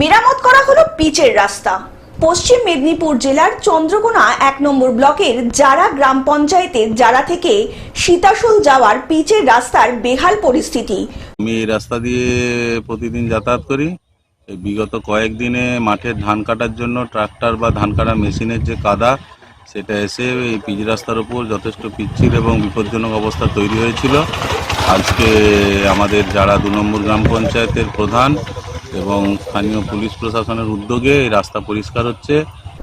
মেরামত করা হলো পিচের রাস্তা। পশ্চিম মেদিনীপুর জেলার চন্দ্রকোনা এক নম্বর ব্লকের জারা গ্রাম পঞ্চায়েতের জারা থেকে সীতাসোল যাওয়ার পিচের রাস্তার বেহাল পরিস্থিতি। আমি রাস্তা দিয়ে প্রতিদিন যাতায়াত করি। বিগত কয়েকদিনে মাঠের ধান কাটার জন্য ট্রাক্টর বা ধান কাটা মেশিনের যে কাদা, সেটা এসে এই পিচ রাস্তার উপর যথেষ্ট পিচ্ছিল এবং বিপজ্জনক অবস্থা তৈরি হয়েছিল। আজকে আমাদের যারা দু নম্বর গ্রাম পঞ্চায়েতের প্রধান এবং স্থানীয় পুলিশ প্রশাসনের উদ্যোগে এই রাস্তা পরিষ্কার হচ্ছে।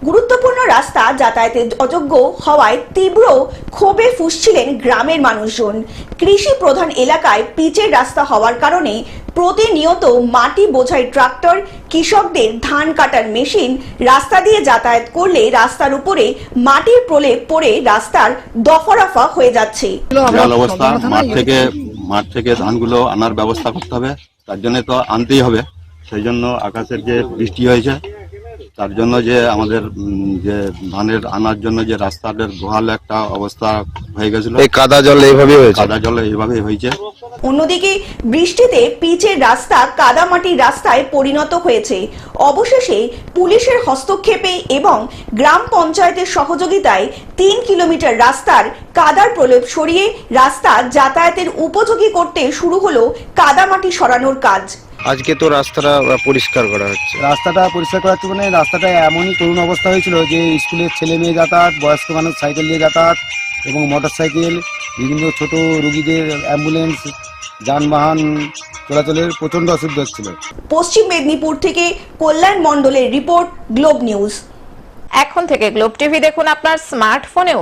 গুরুত্বপূর্ণ রাস্তা যাতায়াতের অযোগ্য হওয়ায় তীব্র ক্ষোভে ফুসছিলেন গ্রামের মানুষজন। কৃষি প্রধান এলাকায় পিচের রাস্তা হওয়ার কারণে প্রতিনিয়ত মাটি বোঝাই ট্রাক্টর কৃষকদের ধান কাটার মেশিন রাস্তা দিয়ে যাতায়াত করলে রাস্তার উপরে মাটির প্রলেপ পড়ে রাস্তার দফারফা হয়ে যাচ্ছে। অবস্থা মাঠ থেকে মাঠ থেকে ধানগুলো আনার ব্যবস্থা করতে হবে। তার জন্য তো আনতেই হবে। সেই জন্য আকাশের যে বৃষ্টি হয়েছে তার জন্য যে আমাদের যে ধানের আনার জন্য যে রাস্তাটার গোহাল একটা অবস্থা হয়ে গেছিল। এই কাদা জল এইভাবে হয়েছে? কাদা জলে এইভাবেই হয়েছে। অন্যদিকে বৃষ্টিতে পিচের রাস্তা কাদামাটির রাস্তায় পরিণত হয়েছে। অবশেষে পুলিশের হস্তক্ষেপে এবং গ্রাম পঞ্চায়েতের সহযোগিতায় তিন কিলোমিটার রাস্তার কাদার প্রলেপ সরিয়ে রাস্তা যাতায়াতের উপযোগী করতে শুরু হলো কাদামাটি সরানোর কাজ। আজকে তো রাস্তাটা পরিষ্কার করা হচ্ছে। রাস্তাটা পরিষ্কার করা হচ্ছে মানে রাস্তাটা এমনই করুণ অবস্থা হয়েছিল যে স্কুলের ছেলে মেয়ে যাতায়াত বয়স্ক মানুষ সাইকেল নিয়ে যাতায়াত এবং মোটর সাইকেল বিভিন্ন ছোট রুগীদের অ্যাম্বুলেন্স যানবাহন চলাচলের প্রচণ্ড অসুবিধা হচ্ছিল। পশ্চিম মেদিনীপুর থেকে কল্যাণ মণ্ডলের রিপোর্ট গ্লোব নিউজ। এখন থেকে গ্লোব টিভি দেখুন আপনার স্মার্টফোনেও।